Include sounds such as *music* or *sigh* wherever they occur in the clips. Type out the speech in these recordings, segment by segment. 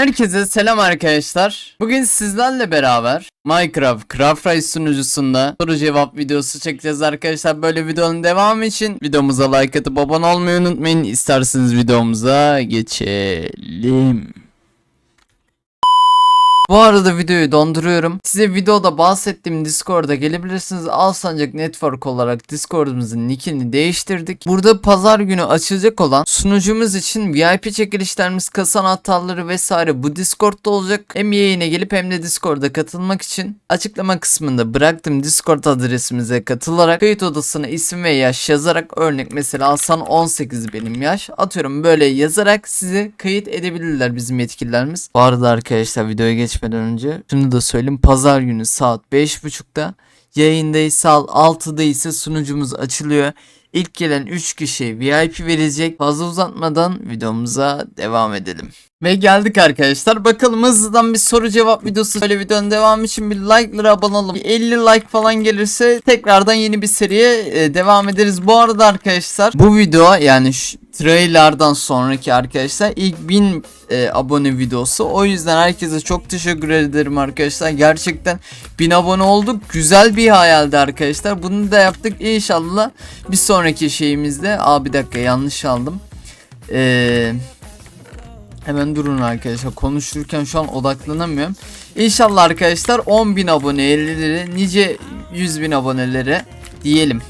Herkese selam arkadaşlar. Bugün sizlerle beraber Minecraft Craft Rise sunucusunda soru cevap videosu çekeceğiz arkadaşlar. Böyle videonun devamı için videomuza like atıp abone olmayı unutmayın. İsterseniz videomuza geçelim. Bu arada videoyu donduruyorum. Size videoda bahsettiğim Discord'a gelebilirsiniz. Alsancak Network olarak Discord'umuzun nickini değiştirdik. Burada pazar günü açılacak olan sunucumuz için VIP çekilişlerimiz, kasa anahtarları vesaire bu Discord'da olacak. Hem yayına gelip hem de Discord'a katılmak için açıklama kısmında bıraktığım Discord adresimize katılarak kayıt odasına isim ve yaş yazarak örnek mesela Hasan 18 benim yaş. Atıyorum böyle yazarak sizi kayıt edebilirler bizim yetkililerimiz. Bu arada arkadaşlar videoya geçmeden önce şunu da söyleyeyim. Pazar günü saat 5.30'da yayındayız. Saat 6'da ise sunucumuz açılıyor. İlk gelen 3 kişi VIP verecek. Fazla uzatmadan videomuza devam edelim. Ve geldik arkadaşlar. Bakalım hızlıdan bir soru cevap videosu. Böyle videonun devamı için bir like'lara abone olalım. Bir 50 like falan gelirse tekrardan yeni bir seriye e, devam ederiz. Bu arada arkadaşlar bu video yani şu trailerdan sonraki arkadaşlar ilk 1000 e, abone videosu. O yüzden herkese çok teşekkür ederim arkadaşlar. Gerçekten 1000 abone olduk. Güzel bir hayaldi arkadaşlar. Bunu da yaptık. İnşallah bir sonraki şeyimizde. Aa bir dakika yanlış aldım. Eee Hemen durun arkadaşlar. Konuşurken şu an odaklanamıyorum. İnşallah arkadaşlar 10.000 abonelere nice 100.000 abonelere diyelim.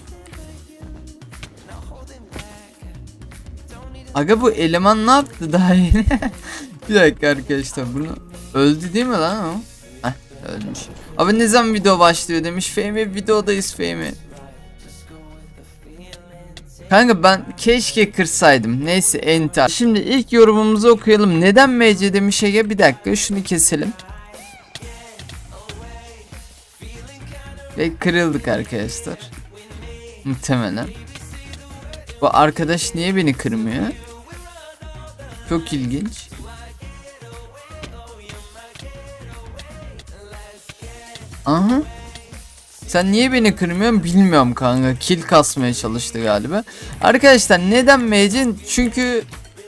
Aga bu eleman ne yaptı daha yeni? *laughs* bir dakika arkadaşlar bunu öldü değil mi lan o? Heh ölmüş. Abi ne zaman video başlıyor demiş Fehmi videodayız Fehmi. Kanka ben keşke kırsaydım. Neyse enter. Şimdi ilk yorumumuzu okuyalım. Neden MC demiş Ege? Bir dakika şunu keselim. Ve kırıldık arkadaşlar. Muhtemelen. Bu arkadaş niye beni kırmıyor? Çok ilginç. Aha. Sen niye beni kırmıyorsun bilmiyorum kanka. Kill kasmaya çalıştı galiba. Arkadaşlar neden Mecin? Çünkü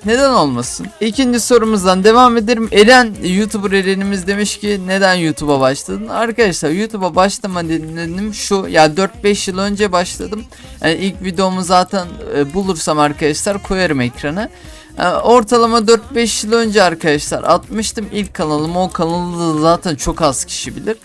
neden olmasın? İkinci sorumuzdan devam ederim. Eren, YouTuber Eren'imiz demiş ki neden YouTube'a başladın? Arkadaşlar YouTube'a başlama nedenim şu. Ya 4-5 yıl önce başladım. Yani ilk videomu zaten e, bulursam arkadaşlar koyarım ekrana. Yani ortalama 4-5 yıl önce arkadaşlar atmıştım ilk kanalımı. O kanalı zaten çok az kişi bilir.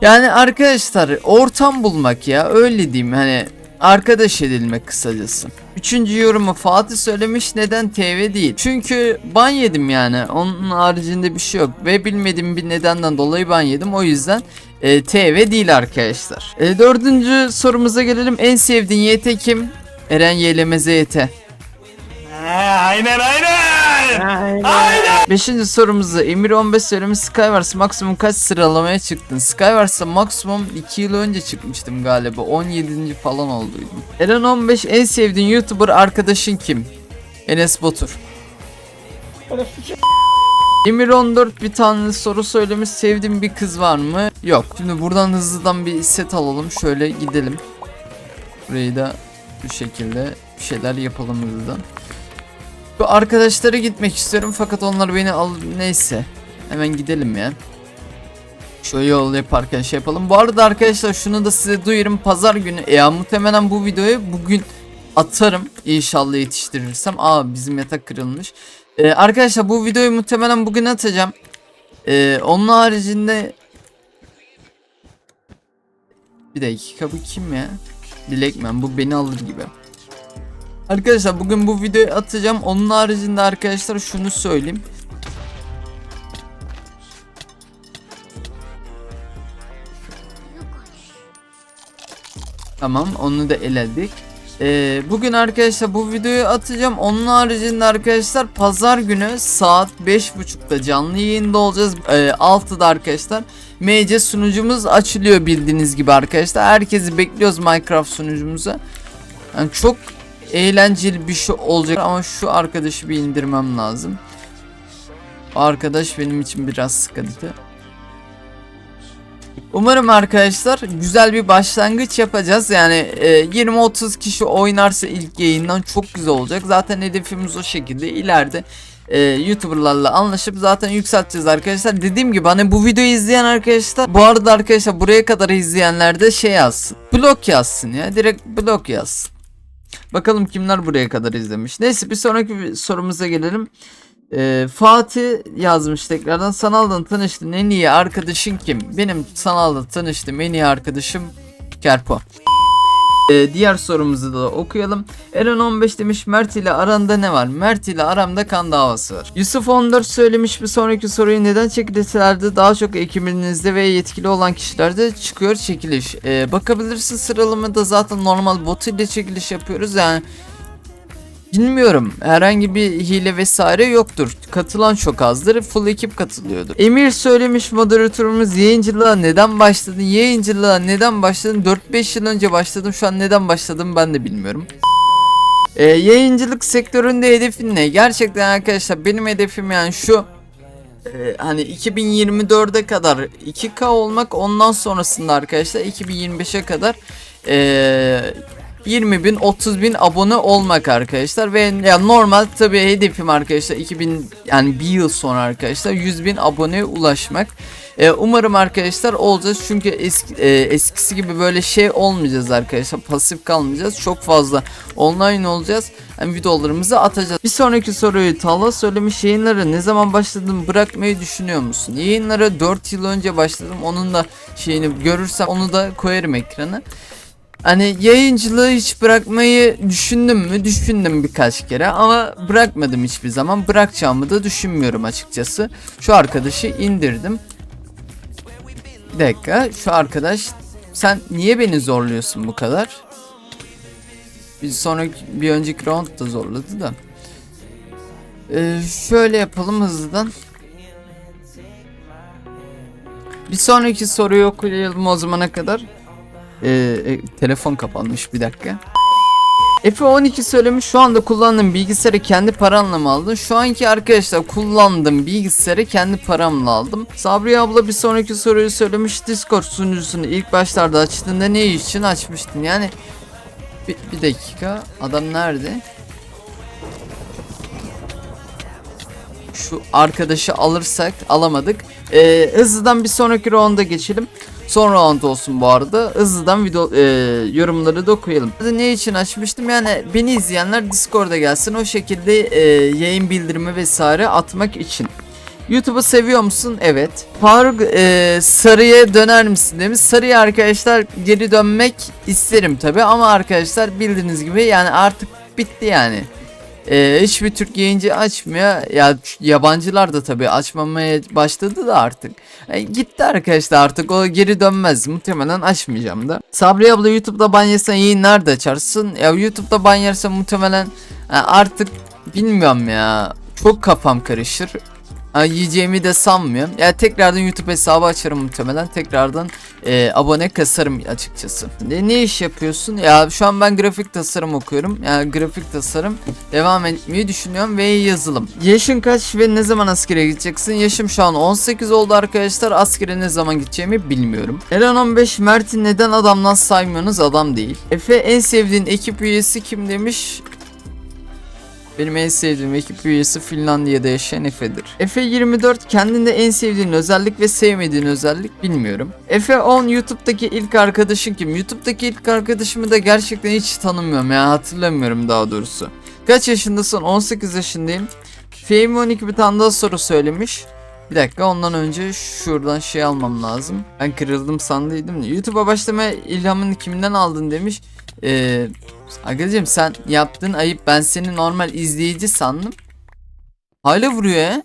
Yani arkadaşlar ortam bulmak ya öyle diyeyim hani arkadaş edilmek kısacası. Üçüncü yorumu Fatih söylemiş neden TV değil. Çünkü ban yedim yani onun haricinde bir şey yok ve bilmediğim bir nedenden dolayı ban yedim o yüzden e, TV değil arkadaşlar. E, dördüncü sorumuza gelelim en sevdiğin YT kim? Eren YLMZ YT. aynen aynen. Beşinci sorumuzu Emir 15 söylemiş Skywars maksimum kaç sıralamaya çıktın? Skywars'a maksimum 2 yıl önce çıkmıştım galiba 17. falan olduydum. Eren 15 en sevdiğin YouTuber arkadaşın kim? Enes Batur. Emir 14 bir tane soru söylemiş sevdiğin bir kız var mı? Yok. Şimdi buradan hızlıdan bir set alalım şöyle gidelim. Burayı da bu şekilde bir şeyler yapalım hızlıdan. Bu arkadaşlara gitmek istiyorum fakat onlar beni al neyse. Hemen gidelim ya. Şöyle yol yaparken şey yapalım. Bu arada arkadaşlar şunu da size duyurayım. Pazar günü ya muhtemelen bu videoyu bugün atarım. İnşallah yetiştirirsem. Aa bizim yatak kırılmış. Ee, arkadaşlar bu videoyu muhtemelen bugün atacağım. Ee, onun haricinde bir dakika bu kim ya? Dilekmen bu beni alır gibi. Arkadaşlar bugün bu videoyu atacağım. Onun haricinde arkadaşlar şunu söyleyeyim. Tamam onu da eledik. Ee, bugün arkadaşlar bu videoyu atacağım. Onun haricinde arkadaşlar pazar günü saat 5.30'da canlı yayında olacağız. Ee, 6'da arkadaşlar. MC sunucumuz açılıyor bildiğiniz gibi arkadaşlar. Herkesi bekliyoruz Minecraft sunucumuza. Yani çok eğlenceli bir şey olacak ama şu arkadaşı bir indirmem lazım. O arkadaş benim için biraz sıkıntı. Umarım arkadaşlar güzel bir başlangıç yapacağız. Yani e, 20-30 kişi oynarsa ilk yayından çok güzel olacak. Zaten hedefimiz o şekilde. İleride e, YouTuber'larla anlaşıp zaten yükselteceğiz arkadaşlar. Dediğim gibi hani bu videoyu izleyen arkadaşlar bu arada arkadaşlar buraya kadar izleyenler de şey yazsın. Blok yazsın ya. Direkt blok yazsın. Bakalım kimler buraya kadar izlemiş. Neyse bir sonraki sorumuza gelelim. Ee, Fatih yazmış tekrardan. Sanaldan tanıştığın en iyi arkadaşın kim? Benim sanalda tanıştığım en iyi arkadaşım Kerpo. Ee, diğer sorumuzu da okuyalım. Eren 15 demiş Mert ile aranda ne var? Mert ile aramda kan davası var. Yusuf 14 söylemiş bir sonraki soruyu neden çekilişlerde daha çok ekibinizde ve yetkili olan kişilerde çıkıyor çekiliş. Ee, bakabilirsin sıralamada zaten normal bot ile çekiliş yapıyoruz yani Bilmiyorum. Herhangi bir hile vesaire yoktur. Katılan çok azdır. Full ekip katılıyordur. Emir söylemiş moderatörümüz yayıncılığa neden başladın? Yayıncılığa neden başladın? 4-5 yıl önce başladım. Şu an neden başladım ben de bilmiyorum. Ee, yayıncılık sektöründe hedefin ne? Gerçekten arkadaşlar benim hedefim yani şu e, hani 2024'e kadar 2K olmak ondan sonrasında arkadaşlar 2025'e kadar e, 20 bin 30 bin abone olmak arkadaşlar ve ya normal tabi hedefim arkadaşlar 2000 yani bir yıl sonra arkadaşlar 100 bin aboneye ulaşmak. Ee, umarım arkadaşlar olacağız çünkü eski, e, eskisi gibi böyle şey olmayacağız arkadaşlar pasif kalmayacağız çok fazla online olacağız yani videolarımızı atacağız. Bir sonraki soruyu Tala söylemiş yayınları ne zaman başladın bırakmayı düşünüyor musun? Yayınlara 4 yıl önce başladım onun da şeyini görürsem onu da koyarım ekrana. Hani yayıncılığı hiç bırakmayı düşündüm mü? Düşündüm birkaç kere ama bırakmadım hiçbir zaman. Bırakacağımı da düşünmüyorum açıkçası. Şu arkadaşı indirdim. Bir dakika şu arkadaş sen niye beni zorluyorsun bu kadar? Bir sonraki bir önceki round da zorladı da. Ee, şöyle yapalım hızlıdan. Bir sonraki soruyu okuyalım o zamana kadar. Ee, e, telefon kapanmış bir dakika. Efe 12 söylemiş şu anda kullandığım bilgisayarı kendi paranla mı aldın? Şu anki arkadaşlar kullandığım bilgisayarı kendi paramla aldım. Sabri abla bir sonraki soruyu söylemiş. Discord sunucusunu ilk başlarda açtığında ne için açmıştın? Yani bir, bir dakika adam nerede? Şu arkadaşı alırsak alamadık. Ee, hızlıdan bir sonraki rounda geçelim. Son round olsun bu arada. Hızlıdan video e, yorumları da okuyalım. Ne için açmıştım? Yani beni izleyenler Discord'a gelsin. O şekilde e, yayın bildirimi vesaire atmak için. YouTube'u seviyor musun? Evet. Faruk e, sarıya döner misin demiş. Sarıya arkadaşlar geri dönmek isterim tabi ama arkadaşlar bildiğiniz gibi yani artık bitti yani. Ee, hiçbir Türk yayıncı açmıyor. Ya yabancılar da tabii açmamaya başladı da artık. E, gitti arkadaşlar artık o geri dönmez. Muhtemelen açmayacağım da. Sabri abla YouTube'da ban yesen yayın nerede açarsın? Ya YouTube'da ban yersen muhtemelen e, artık bilmiyorum ya. Çok kafam karışır. Yiyeceğimi de sanmıyorum. Ya tekrardan YouTube hesabı açarım muhtemelen. Tekrardan e, abone kasarım açıkçası. Ne, ne iş yapıyorsun? Ya şu an ben grafik tasarım okuyorum. Yani grafik tasarım devam etmeyi düşünüyorum ve yazılım. Yaşın kaç ve ne zaman askere gideceksin? Yaşım şu an 18 oldu arkadaşlar. Askere ne zaman gideceğimi bilmiyorum. Eren 15 Mert'i neden adamdan saymıyorsunuz? Adam değil. Efe en sevdiğin ekip üyesi kim demiş? Benim en sevdiğim ekip üyesi Finlandiya'da yaşayan Efe'dir. Efe 24 kendinde en sevdiğin özellik ve sevmediğin özellik bilmiyorum. Efe 10 YouTube'daki ilk arkadaşın kim? YouTube'daki ilk arkadaşımı da gerçekten hiç tanımıyorum ya hatırlamıyorum daha doğrusu. Kaç yaşındasın? 18 yaşındayım. Fame 12 bir tane daha soru söylemiş. Bir dakika ondan önce şuradan şey almam lazım. Ben kırıldım sandıydım. YouTube'a başlamaya ilhamını kimden aldın demiş. Eee Agacım sen yaptığın ayıp ben seni normal izleyici sandım. Hala vuruyor ya.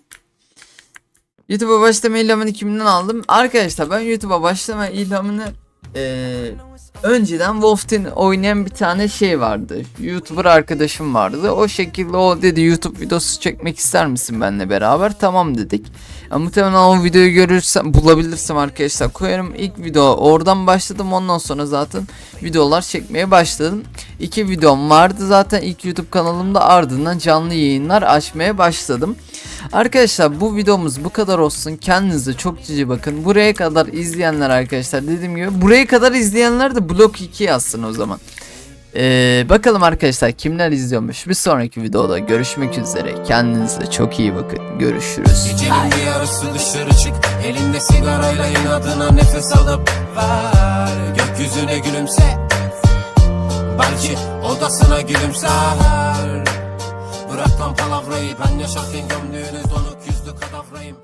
YouTube'a başlama ilhamını kimden aldım? Arkadaşlar ben YouTube'a başlama ilhamını eee, önceden Wolf oynayan bir tane şey vardı. YouTuber arkadaşım vardı. O şekilde o dedi YouTube videosu çekmek ister misin benimle beraber? Tamam dedik. Ya, muhtemelen o videoyu görürsem bulabilirsem arkadaşlar koyarım. İlk video oradan başladım. Ondan sonra zaten videolar çekmeye başladım. İki videom vardı zaten ilk YouTube kanalımda ardından canlı yayınlar açmaya başladım. Arkadaşlar bu videomuz bu kadar olsun. Kendinize çok cici bakın. Buraya kadar izleyenler arkadaşlar dediğim gibi buraya kadar izleyenler de blok 2 yazsın o zaman. Ee, bakalım arkadaşlar kimler izliyormuş. Bir sonraki videoda görüşmek üzere. Kendinize çok iyi bakın. Görüşürüz. Gecenin yarısı dışarı çık Elinde sigarayla inadına nefes alıp ver Gökyüzüne gülümse Belki odasına gülümser Bırak lan palavrayı ben yaşarken gömdüğünüz donuk yüzlü kadavrayım